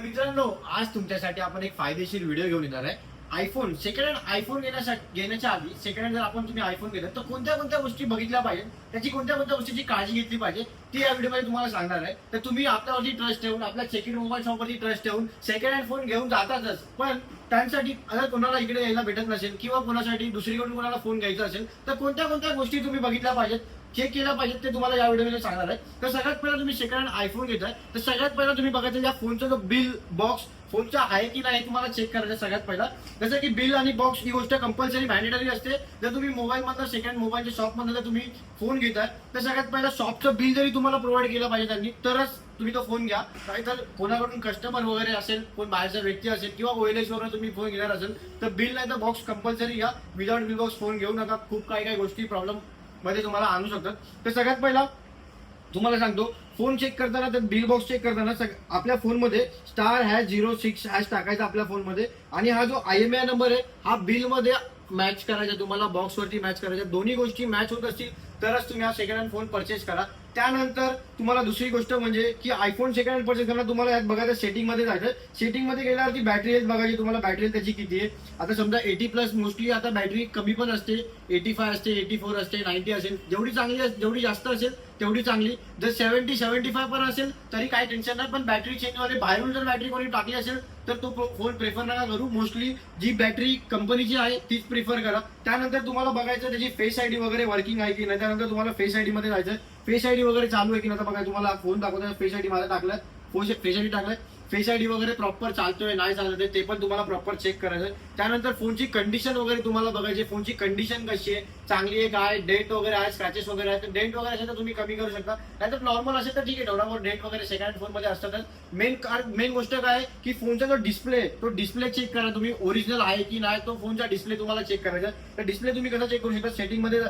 मित्रांनो आज तुमच्यासाठी आपण एक फायदेशीर व्हिडिओ घेऊन येणार आहे. आयफोन सेकंड हँड आयफोन घेण्यासाठी घेण्याच्या आधी सेकंड हँड जर आपण तुम्ही आयफोन घेतला तर कोणत्या कोणत्या गोष्टी बघितल्या पाहिजे त्याची कोणत्या कोणत्या गोष्टीची काळजी घेतली पाहिजे? ती या व्हिडिओमध्ये तुम्हाला सांगणार आहे. तर तुम्ही आपल्यावरती ट्रस्ट ठेवून आपल्या सेकंड मोबाईल शॉपवरती ट्रस्ट ठेवून सेकंड हँड फोन घेऊन जातातच. पण त्यांसाठी अगर कोणाला इकडे यायला भेटत नसेल किंवा कोणासाठी दुसरीकडून कोणाला फोन घ्यायचा असेल तर कोणत्या कोणत्या गोष्टी तुम्ही बघितल्या पाहिजेत? चेक केलं पाहिजे ते तुम्हाला या व्हिडिओमध्ये सांगणार आहे. तर सगळ्यात पहिला तुम्ही सेकंड हँड आयफोन घेताय. तर सगळ्यात पहिला तुम्ही बघायचं या फोनचा जो बिल बॉक्स फोनचा आहे की नाही तुम्हाला चेक करायचं सगळ्यात पहिला. जसं की बिल आणि बॉक्स ही गोष्ट कंपल्सरी मॅन्डेटरी असते. जर तुम्ही मोबाईल मधनं सेकंड मोबाईलच्या शॉप जर तुम्ही फोन घेताय तर सगळ्यात पहिला शॉपचं बिल जरी तुम्हाला प्रोव्हाइड केलं पाहिजे त्यांनी तरच तुम्ही तो फोन घ्या. काही तर कोणाकडून कस्टमर वगैरे असेल कोण बाहेरचा व्यक्ती असेल किंवा ओएलएस तुम्ही फोन घेणार असेल तर बिल नाही तर बॉक्स कंपल्सरी घ्या. विदाउट बिल बॉक्स फोन घेऊ नका. खूप काही काही गोष्टी प्रॉब्लेम मध्ये तुम्हाला आणू शकतात. तर सगळ्यात पहिला तुम्हाला सांगतो फोन चेक करताना तर बिल बॉक्स चेक करताना सग- आपल्या फोनमध्ये star hash zero six hash टाकायचा आपल्या फोनमध्ये आणि हा जो आय एम आय नंबर आहे हा बिलमध्ये मॅच करायचा तुम्हाला बॉक्सवरती मॅच करायचा. दोन्ही गोष्टी मॅच होत असतील तरच तुम्ही हा सेकंड हँड फोन परचेस करा. त्यानंतर तुम्हाला दुसरी गोष्ट म्हणजे की आयफोन सेकंड हँड परचेस करणार तुम्हाला यात बघायचं सेटिंगमध्ये जायचं सेटिंगमध्ये गेल्यावरती बॅटरी हेल्थ बघायची तुम्हाला बॅटरी हेल्थ त्याची किती आहे. आता समजा एटी प्लस मोस्टली आता बॅटरी कमी पण असते. एटी फाय असते एटी फोर असते नाईन्टी असेल. जेवढी चांगली अस- जेवढी जास्त असेल तेवढी चांगली. जर सेव्हन्टी सेव्हन्टी फाय पण असेल तरी काही टेन्शन नाही. पण बॅटरी चेंज वगैरे बाहेरून जर बॅटरी कोणी टाकली असेल तर तो फोन प्रेफर नका करू. मोस्टली जी बॅटरी कंपनीची आहे तीच प्रिफर करा. त्यानंतर तुम्हाला बघायचं त्याची फेस आयडी वगैरे वर्किंग आहे की नाही. त्यानंतर तुम्हाला फेस आयडी मध्ये जायचं फेस आयडी वगैरे चालू आहे की नाही बघा तुम्हाला फोन दाखवता फेस आयडी डी टाकलाय. फेस आयडी टाकलाय. फेस आयडी वगैरे प्रॉपर चालतोय नाही चालत आहे ते पण तुम्हाला प्रॉपर चेक करायचं त्यानंतर फोनची कंडिशन वगैरे तुम्हाला बघायची. फोनची कंडिशन कशी आहे? चांगली आहे काय? डेट वगैरे आहे? स्क्रॅचेस वगैरे आहे तर डेंट वगैरे असेल तर तुम्ही कमी करू शकता. नाहीतर नॉर्मल असेल तर ठीक आहे. डोरावर डेंट वगैरे सेकंड फोनमध्ये असतातच मेन मेन गोष्ट काय आहे? की फोनचा जो डिस्प्ले आहे तो डिस्प्ले चेक करा. तुम्ही ओरिजिनल आहे की नाही तो फोनचा डिस्प्ले तुम्हाला चेक करायचा तर डिस्प्ले तुम्ही कसा चेक करू शकता? सेटिंगमध्ये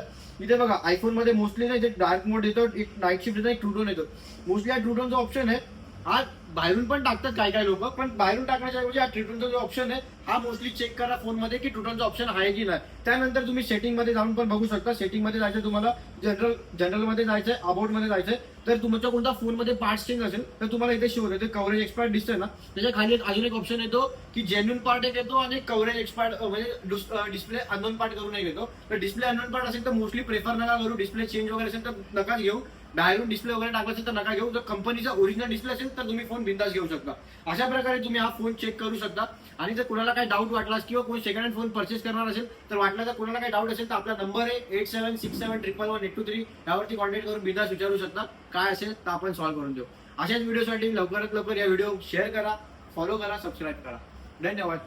इथे बघा आयफोनमध्ये मोस्टली मोस्टली नाही डार्क मोड येतो एक नाईट शिफ्ट येतो एक ट्रुटोन येतो. मोस्टली हा ट्रुटोनचा ऑप्शन आहे. हा बाहेरून पण टाकतात काही काही लोक पण बाहेरून टाकण्याच्या ऐवजी हा ट्रिटनचा जो ऑप्शन आहे हा मोस्टली चेक करा फोनमध्ये की ट्रिटनचा ऑप्शन आहे की नाही. त्यानंतर तुम्ही सेटिंगमध्ये जाऊन पण बघू शकता. सेटिंगमध्ये जायचं तुम्हाला जनरल जनरलमध्ये जायचं अबाउटमध्ये जायचंय. तर तुमच्या कोणता फोनमध्ये पार्ट चेंज असेल तर तुम्हाला इथे शो होते. कव्हरेज एक्सपायर्ड दिसतंय ना? त्याच्याखाली एक अजून एक ऑप्शन येतो की जेन्युन पार्ट एक येतो आणि कव्हरेज एक्सपायर्ड म्हणजे डिस्प्ले अननोन पार्ट करून एक येतो. तर डिस्प्ले अननोन पार्ट असेल तर मोस्टली प्रेफर नका करू. डिस्प्ले चेंज वगैरे असेल तर नका घेऊ. बाहेरून डिस्प्ले वगैरे टाकायचं असेल तर नका घेऊ. जर कंपनीचा ओरिजिनल डिस्प्ले असेल तर तुम्ही फोन बिंदास घेऊ शकता. अशा प्रकारे तुम्ही हा फोन चेक करू शकता. आणि जर कुणाला काही डाऊट वाटला किंवा कोणी सेकंड हँड फोन परचेस करणार असेल तर वाटला तर कुणाला काही डाऊट असेल तर आपला नंबर आहे eight seven six seven triple one eight two three यावरती कॉन्टॅक्ट करून बिंदास विचारू शकता. काय असेल तर आपण सॉल्व्ह करून देऊ. अशाच व्हिडिओसाठी लवकरात लवकर या व्हिडिओ शेअर करा फॉलो करा सबस्क्राईब करा. धन्यवाद.